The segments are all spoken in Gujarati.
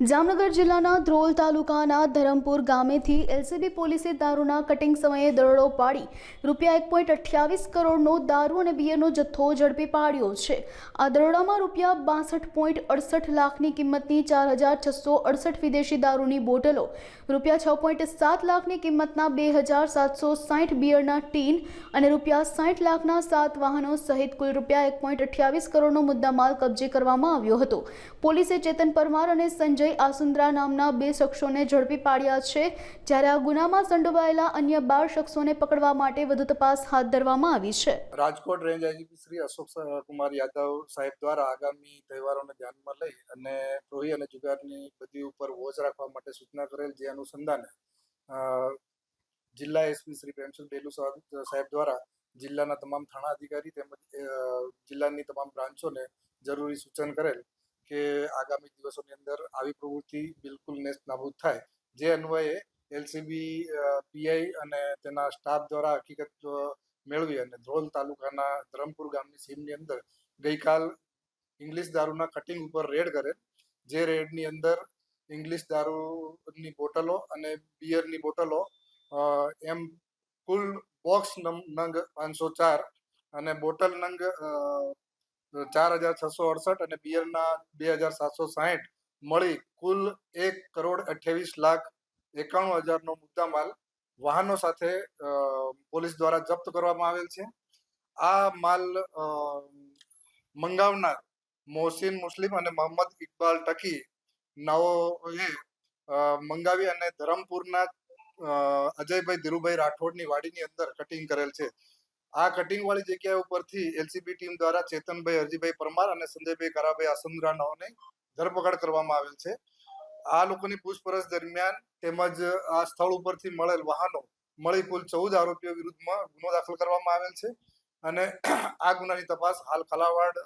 જામનગર જિલ્લાના ધ્રોલ તાલુકાના ધરમપુર ગામેથી એલસીબી પોલીસે દારૂના કટિંગ સમયે દરોડો પાડી રૂપિયા એક પોઈન્ટ અઠ્યાવીસ કરોડનો દારૂ અને બિયરનો જથ્થો ઝડપી પાડ્યો છે. આ દરોડામાં રૂપિયા બાસઠ પોઈન્ટ અડસઠ લાખની કિંમતની ચાર હજાર છસો અડસઠ વિદેશી દારૂની બોટલો, રૂપિયા છ પોઈન્ટ સાત લાખની કિંમતના બે હજાર સાતસો સાઠ બિયરના ટીન અને રૂપિયા સાઠ લાખના સાત વાહનો સહિત કુલ રૂપિયા એક પોઈન્ટ અઠ્યાવીસ કરોડનો મુદ્દામાલ કબજે કરવામાં આવ્યો હતો. પોલીસે ચેતન પરમાર અને સંજય આસુંદ્રા નામના બે શખ્સોને ઝડપી પાડ્યા છે. જ્યારે આ ગુનામાં સંડોવાયેલા અન્ય બાર શખ્સોને પકડવા માટે વધુ તપાસ હાથ ધરવામાં આવી છે. રાજકોટ રેન્જ આઈજીપી શ્રી અશોક કુમાર યાદવ સાહેબ દ્વારા આગામી તહેવારોને ધ્યાનમાં લઈ અને રોહી અને જુગારની બધી ઉપર વોચ રાખવા માટે સૂચના કરેલ જે અનુસંધાને જિલ્લા એસપી શ્રી પ્રેમચંદ બેલુ સાહેબ દ્વારા જિલ્લાના તમામ થાણા અધિકારી તેમજ જિલ્લાની તમામ બ્રાન્ચોને જરૂરી સૂચન કરેલ કે આગામી દિવસોની અંદર આવી પ્રવૃત્તિ બિલકુલ નેસ્ત નાબૂદ થાય. જે અન્વયે એલસીબી પીઆઈ અને તેના સ્ટાફ દ્વારા હકીકત મેળવી અને ધ્રોલ તાલુકાના ધરમપુર ગામની સીમની અંદર ગઈકાલ ઇંગ્લિશ દારૂના કટિંગ ઉપર રેડ કરે. જે રેડની અંદર ઇંગ્લિશ દારૂની બોટલો અને બિયરની બોટલો એમ કુલ બોક્સ નંગ પાંચસો ચાર અને બોટલ નંગ ચાર હજાર છસો અડસઠ અને બિયરના બે હજાર સાતસો સાહીઠ મળી કુલ એક કરોડ અઠ્યાવીસ લાખ એકાણું હજારનો મુદ્દામાલ વાહનો સાથે પોલીસ દ્વારા જપ્ત કરવામાં આવેલ છે. આ માલ મંગાવનાર મોહસિન મુસ્લિમ અને મોહમ્મદ ઇકબાલ ટકી નાઓએ મંગાવી અને ધરમપુરના અજયભાઈ ધીરુભાઈ રાઠોડની વાડીની અંદર કટિંગ કરેલ છે. આ કટિંગ વાળી જગ્યા ઉપરથી એલસીબી ટીમ દ્વારા ચેતનભાઈ, હરજીભાઈ પરમાર અને સંજયભાઈ કરાભાઈ આસંદરા નાઓને ધરપકડ કરવામાં આવેલ છે. આ લોકોની પૂછપરછ દરમિયાન તેમજ આ સ્થળ ઉપરથી મળેલ વાહનો, મળી કુલ ચૌદ આરોપીઓ વિરુદ્ધમાં ગુનો દાખલ કરવામાં આવેલ છે અને આ ગુનાની તપાસ હાલ ખલાવાડ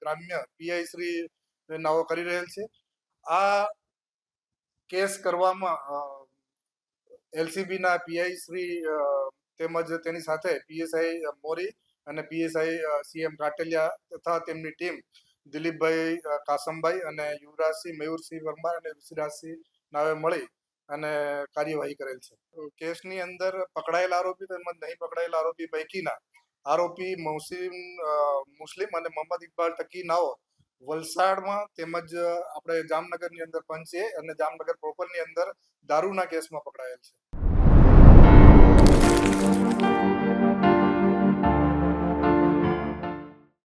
ગ્રામ્ય પીઆઈ શ્રી નાઓ કરી રહેલ છે. આ કેસ કરવામાં એલસીબી ના પીઆઈ શ્રી તેમજ તેની સાથે પીએસઆઈ મોરી અને પીએસઆઈ સીએમ રાટેલિયા તથા તેમની ટીમ દિલીપભાઈ કાસમભાઈ અને યુવરાજસિંહ, મયુરસિંહ વર્મા અને ઋષિરાજસિંહ નાવે મળી અને કાર્યવાહી કરેલ છે. કેસની અંદર પકડાયેલા આરોપી તેમજ નહીં પકડાયેલા આરોપી પૈકીના આરોપી મુસ્લિમ મુસ્લિમ અને મોહમ્મદ ઇકબાલ ટકી નાઓ વલસાડમાં તેમજ આપણે જામનગરની અંદર પંચે અને જામનગર પ્રોપરની અંદર દારૂના કેસમાં પકડાયેલ છે.